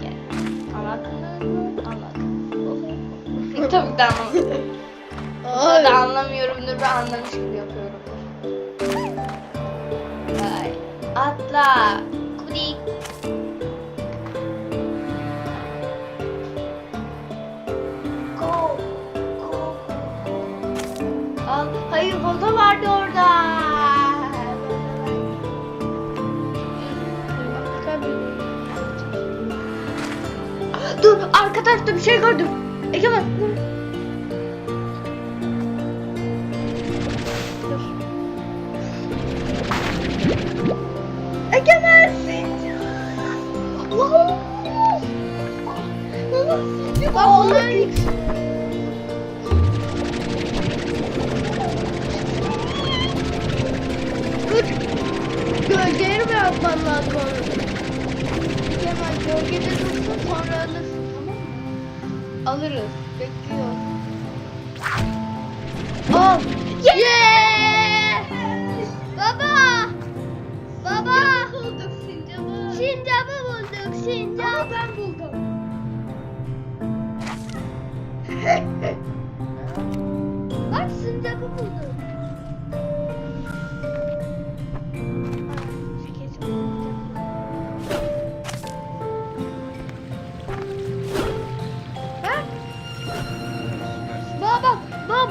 Gel. Gel. Tabii ki de anlamadım. Ay. da anlamıyorumdur ve anlamış gibi yapıyorumdur. Vay. Atla. Kudik. Dur arka tarafta bir şey gördüm. Egemen. dur. Egemensin. Allah. Onlar Dur. Gölgeleri mi yapman lazım? Kemal gölgede dursun sonra alırsın? Alırız. Bekliyor. Al. Yeah! Baba! Baba! Bulduk sincabı. Sincap'ı bulduk sincap. Ama ben buldum. Bak sincap'ı bulduk.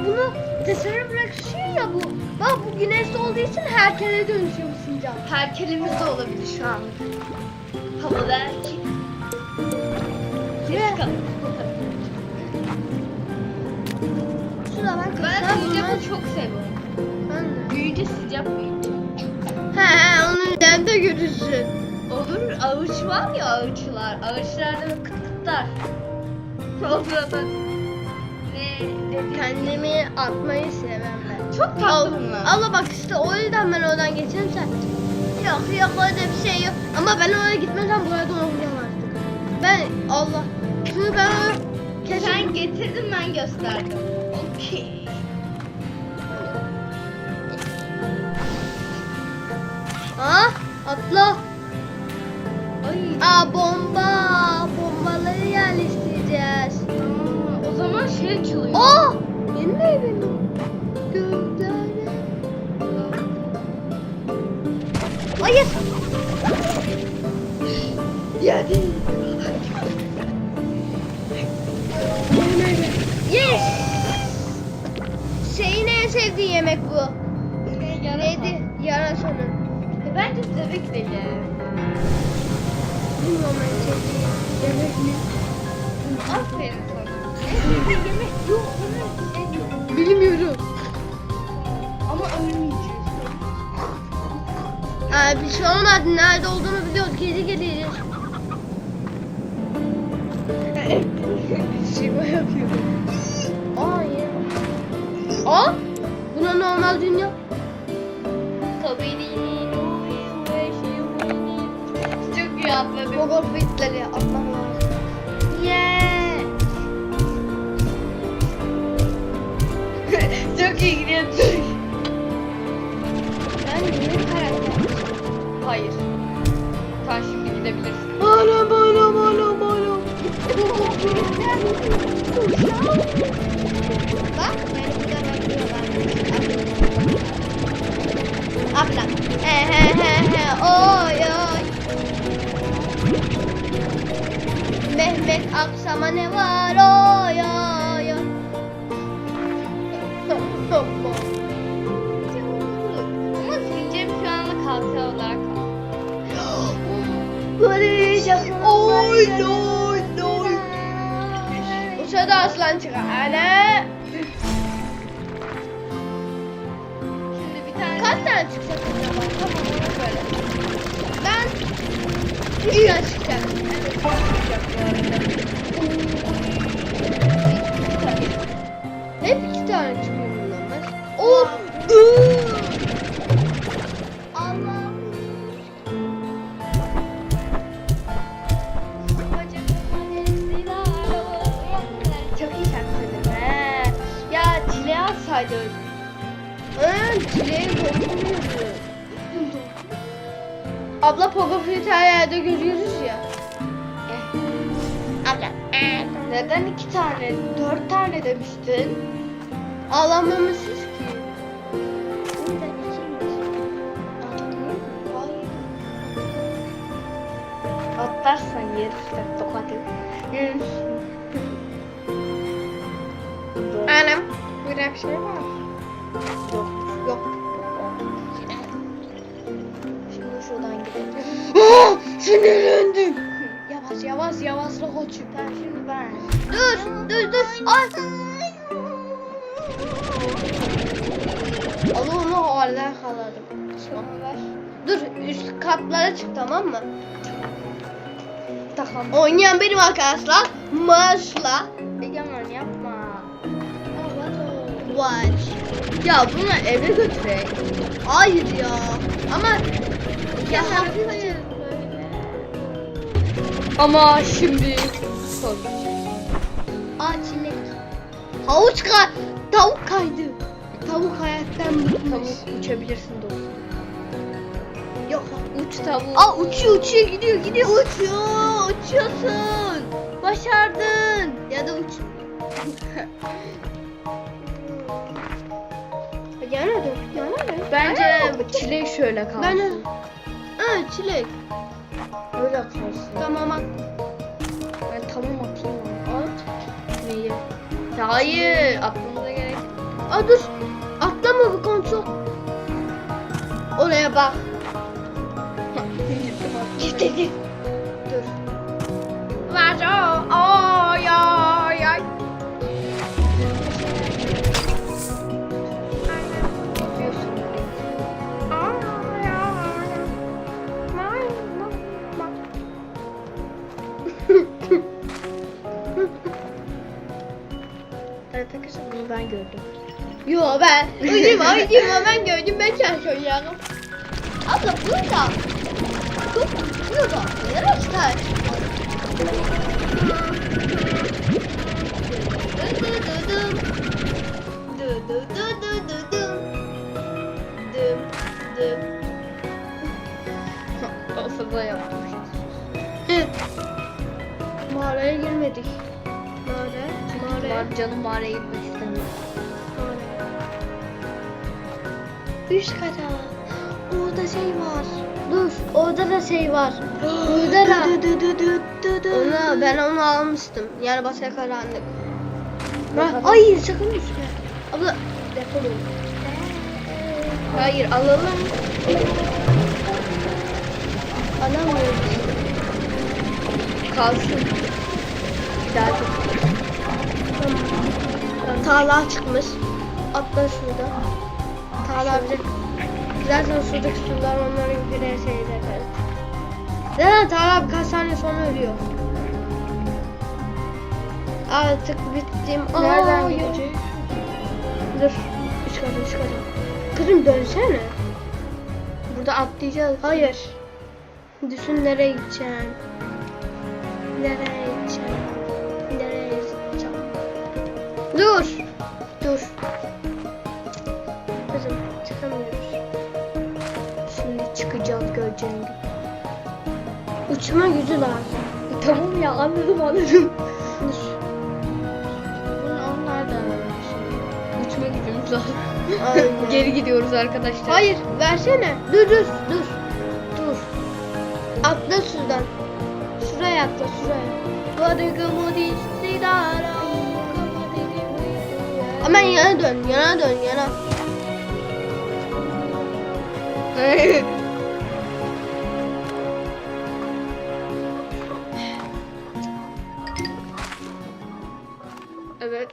Bunu dışarı bırakışıyor ya bu. Bak bu güneşte olduğu için herkese dönüşüyor bu sincap. Herkelimiz de olabilir şu an. Havada erkek. Ne? Bakalım. Şurada bak. Ben sincapı çok seviyorum. Ben de. Büyüyünce sincap büyüyünce. He onun üzerinde görürsün. Olur ağaç var ya ağaçlar. Ağaçlarda kıt kıtlar. O sırada? Kendimi atmayı sevmem ben. Çok tatlı bunlar. Allah bak işte o yüzden ben oradan geçerim sen. Yok yok öyle bir şey yok. Ama ben oraya gitmesem burada olacağım artık. Ben Allah. Çünkü ben oraya kesin... Sen getirdin ben gösterdim. Okey. Ah atla. Ay. Aa bomba. Hayır. Yedi. Yes. Şeyin en sevdiği yemek bu. Neydi? Yarasa mı? E, Bence bebek de ye. Bilmiyorum yemek ne? Aferin yemek yok. Bilmiyorum. Ama ölmeyeceğiz. Aa, bir şey olmadı. Nerede olduğunu biliyoruz. Geri geliriz. Şiva yapıyorum. Aa ya. Aa! Buna normal dünya. Tabii değil. Çok iyi atladım. Google Fit'leri atmam Ben yeni karakter. Hayır. Sen şimdi gidebilirsin. Anam anam anam anam. Bak beni burada bakıyorlar. Abla. He he he he. Oy oy. Mehmet akşama ne var oy oy Barış oy oy oy. Bu sırada aslan çıkar. Ana. Şimdi bir tane Kaç tane çıkacak acaba? Tamam onu böyle. Ben üç tane çıkacak. Evet, çok bu arada. Hep iki tane çıkıyor demiştin. Ağlamamışız ki. Atlarsan yersen tokatı. Doğru. Anam. Burada bir şey var. Yok. Yok. Şimdi şuradan gidelim. Ah, Sinirlendim. Yavaş yavaş yavaşla koçum. Ben şimdi ben. Dur dur dur. Ay. Allah'ım hala yakaladım. Sonra ver. Dur üst katlara çık tamam mı? Tamam. Oynayan benim arkadaşlar. Mars'la. Egemen yapma. Watch. Ya bunu eve götürek. Hayır ya. Ama Ya hayır Ama şimdi sor. Aa çilek. Havuç kay. Tavuk kaydı. Tavuk hayattan bıkmış. Tavuk uçabilirsin dostum. Yok. Uç tavuk. Aa uçuyor uçuyor gidiyor gidiyor. Uçuyor uçuyorsun. Başardın. Ya da uç. yana dön. Yana dön. Bence çileği şöyle kalsın. Ben Ha çilek. öyle kalsın. Tamam at. Ben tamam atayım. At. Neyi? Hayır gerek. Aa dur. Atlama bu kontrol. Oraya bak. Git git. Dur. Ver ay Yo ben. Uydurma uydurma ben gördüm ben çalışıyorum. Abla burada. Çok burada. Nereye çıkar? Olsa da yaptım. Mağaraya girmedik. Mağara, mağaraya, Var canım mağaraya gitmek Üst kata. Orada şey var. Dur, orada da şey var. Burada da. Onu, ben onu almıştım. Yani başka karanlık. Ha, ay sakın düşme. Abla defolun. Hayır alalım. Alamıyorum. Kalsın. Çok. Tağla çıkmış. Atla şurada. Bir Zaten şuradaki sular onların birer şeyler. Zaten Tağla birkaç saniye sonra ölüyor. Artık bittim. Nereden Aa, gideceğiz? Dur. Üç kata üç kata. Kızım dönsene. Burada atlayacağız. Hayır. Düşün nereye gideceksin. Nereye gideceksin. Nereye gideceksin. Dur. Dur. Çıkamıyoruz. Şimdi çıkacağız göreceğin gibi. Uçma gücü lazım. Tamam ya anladım anladım. Bunu onlar da Uçma gücümüz lazım. Geri gidiyoruz arkadaşlar. Hayır versene. Dur dur dur. Dur. Atla şuradan. Şuraya atla şuraya. Hemen yana dön, yana dön, yana. Evet.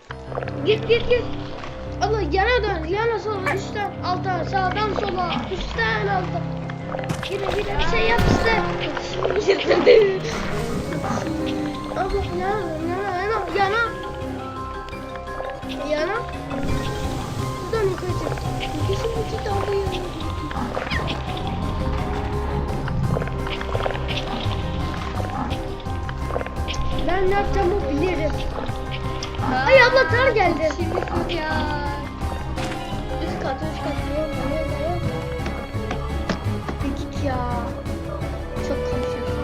Git git git. Allah yana dön, yana sola, üstten alta, sağdan sola, üstten alta. Yine yine bir şey yap işte. Allah yana dön, yana, yana, yana. Yana. Buradan yukarı çık. Kesin ucu dalıyor. Ben ne yapacağımı bilirim. Ay abla tar geldi. Şimdi dur ya. Üst kat, üst kat. Yorma. Bir git ya. Çok konuşuyorsun.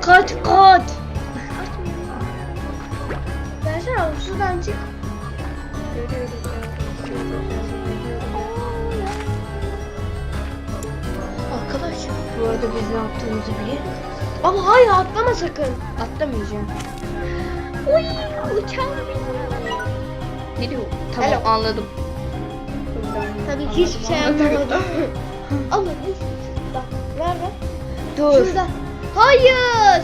Kaç kaç. Versene şuradan çık. Arada biz ne yaptığımızı biliyor. ama hayır atlama sakın. Atlamayacağım. Uy uçağım Gidiyor. Tamam Hello. anladım. Tabii ki hiçbir şey anlamadım. Ama biz bak ver ver. Dur. Şurada. Hayır.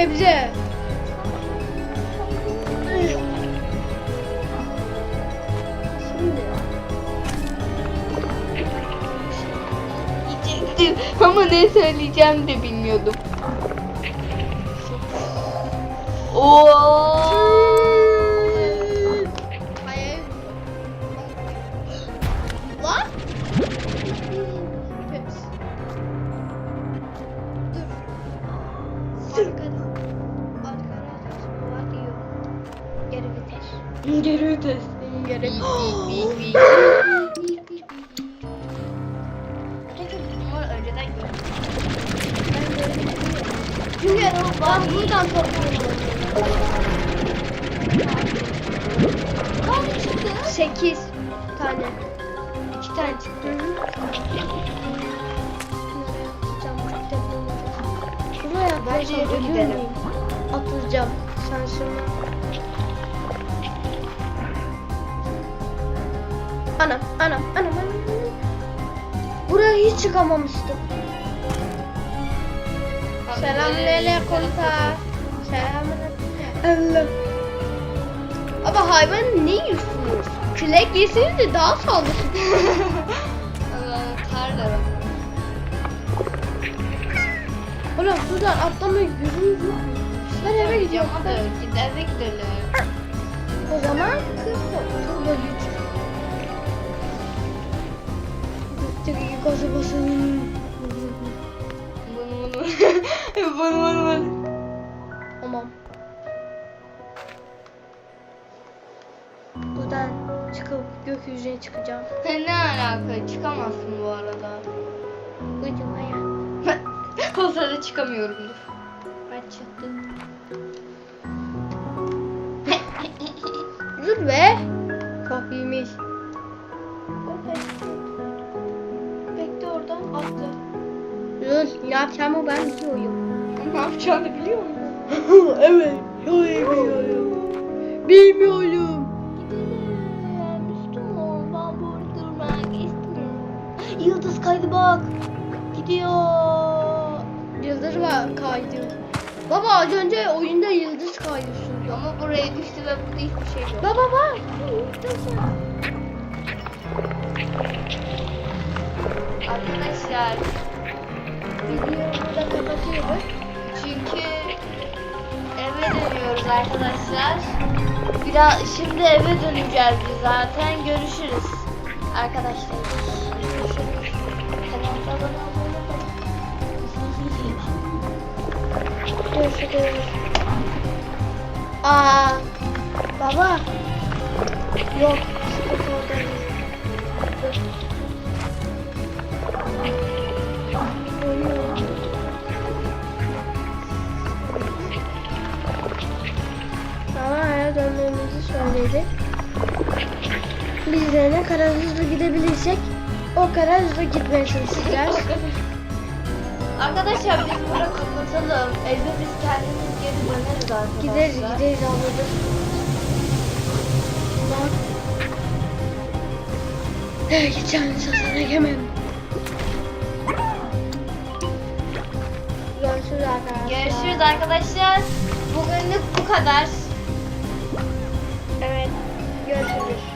Sebze. Ama ne söyleyeceğim de bilmiyordum. Oo. Çünkü ben buradan çıktı? Sekiz tane. İki tane çıktı. Şuraya ölür gidelim. Atlayacağım. Sen şimdi. Anam, anam, anam, anam. Buraya hiç çıkamamıştım. Selamünaleyküm ta. Selamünaleyküm. Ama hayvan ne yiyorsunuz? Külek yeseniz de daha sağlıklı. Tarla. Oğlum buradan atlamayı yürüyüz yok. Ben eve. Hadi gidelim gidelim. O zaman kız turbo güç. Gökteki gazı basın. Bunu bunu. Bunu bunu bunu. Tamam. Buradan çıkıp gökyüzüne çıkacağım. Sen ne alaka? Çıkamazsın bu arada. Uydurmaya. o sırada çıkamıyorumdur. Ben çıktım. Dur be. Kapıymış. Bekle oradan atla. Dur ne yapacağımı ben biliyorum. Ne yapacağını biliyor musun? evet. Çok iyi biliyorum. Bilmiyorum. Gidelim. Müslüman. Ben burada durmak istiyorum. Yıldız kaydı bak. Gidiyor. Yıldız var kaydı. Baba az önce oyunda yıldız kaydı şurada. Ama buraya düştü ve burada hiçbir şey yok. Baba bak. Arkadaşlar Videoyu burada kapatıyoruz. Çünkü eve dönüyoruz arkadaşlar. Biraz şimdi eve döneceğiz biz zaten. Görüşürüz. Arkadaşlar. Görüşürüz. Görüşürüz. Aa, baba. Yok, sıkıntı söyledi. Biz de ne kadar hızlı gidebilirsek o kadar hızlı gitmeye çalışacağız. Arkadaşlar biz burada kapatalım. Evde biz kendimiz geri döneriz arkadaşlar. Gideriz gideriz abladır. Bak. Hey gideceğim sana yemem. Görüşürüz arkadaşlar. Görüşürüz arkadaşlar. Bugünlük bu kadar. Evet. Görüşürüz.